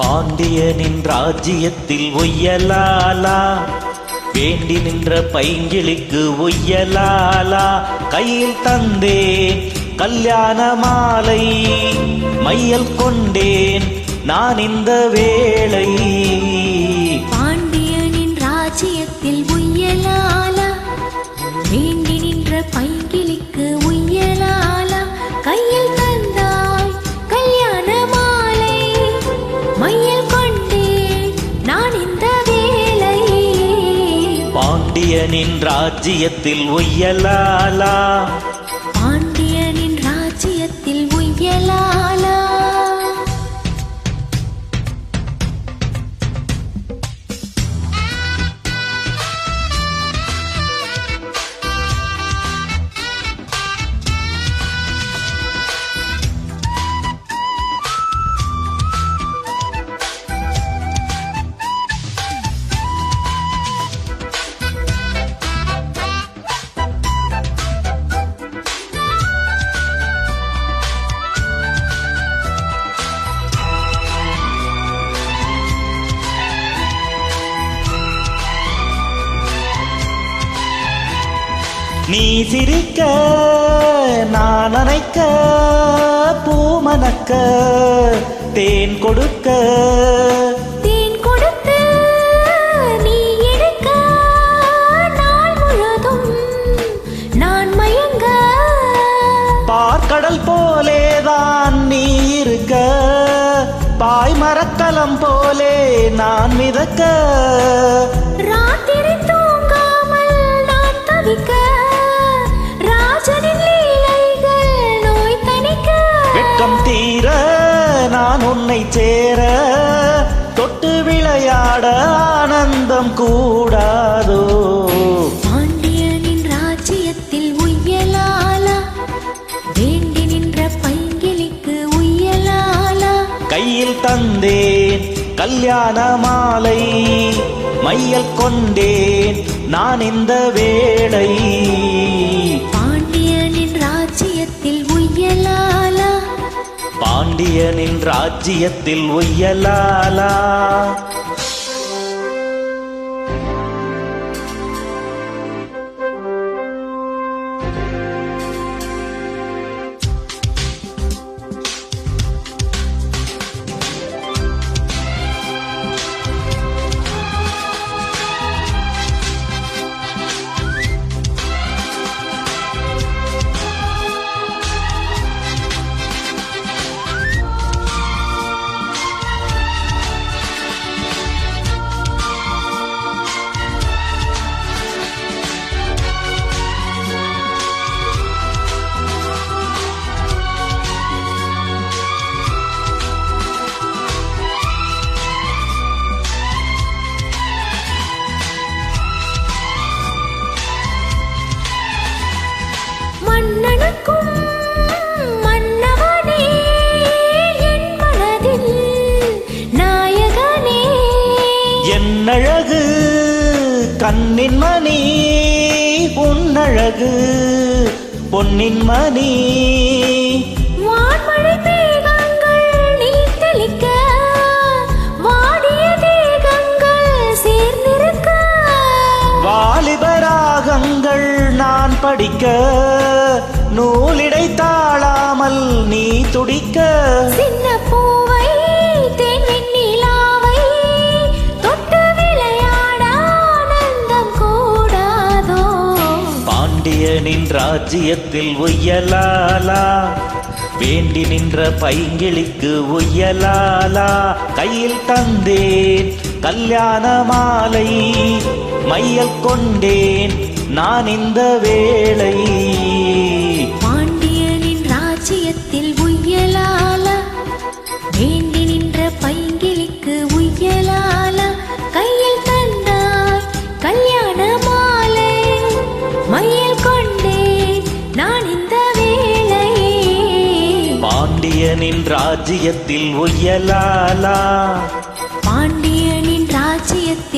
பாண்டியனின் ராஜ்யத்தில் ஒய்யலாலா. வேண்டி நின்ற பைங்கிளிக்கு ஒய்யலாலா. கையில் தந்தேன் கல்யாண மாலை மையல் கொண்டேன் நான் இந்த வேளை. நின் ராஜ்யத்தில் ஒய்யலாலா. நீ சிரிக்க நான் அணைக்க பூமணக்க தேன் கொடுக்க. தேன் கொடுத்து நீ எடுக்க நாள் முழுதும் நான் மயங்க. பார்க்கடல் போலேதான் நீ இருக்க பாய் மரக்கலம் போலே நான் மிதக்க. ஆனந்தம் கூடாதோ? பாண்டியனின் ராஜ்யத்தில் உய்யலாலா வேண்டி நின்ற பைங்கிளிக்கு உய்யலாலா கையில் தந்தேன் கல்யாண மாலை மையல் கொண்டேன் நான் இந்த வேளை. பாண்டியனின் ராஜ்யத்தில் உய்யலாலா பாண்டியனின் ராஜ்யத்தில் ஒய்யலாலா கண்ணின் மணி உன்னழகு பொன்னின் மணி. வாலிபராகங்கள் நான் படிக்க நூலிடை தாழாமல் நீ துடிக்க. பாண்டியனின் ராஜ்யத்தில் ஒய்யலாலா வேண்டி நின்ற பைங்கிளிக்கு ஒய்யலாலா கையில் தந்தேன் கல்யாண மாலை மையல் கொண்டேன் நான் இந்த வேளை. பாண்டியனின் ராஜ்யத்தில் ஒய்யலாலா. பாண்டியனின் ராஜ்யத்தில்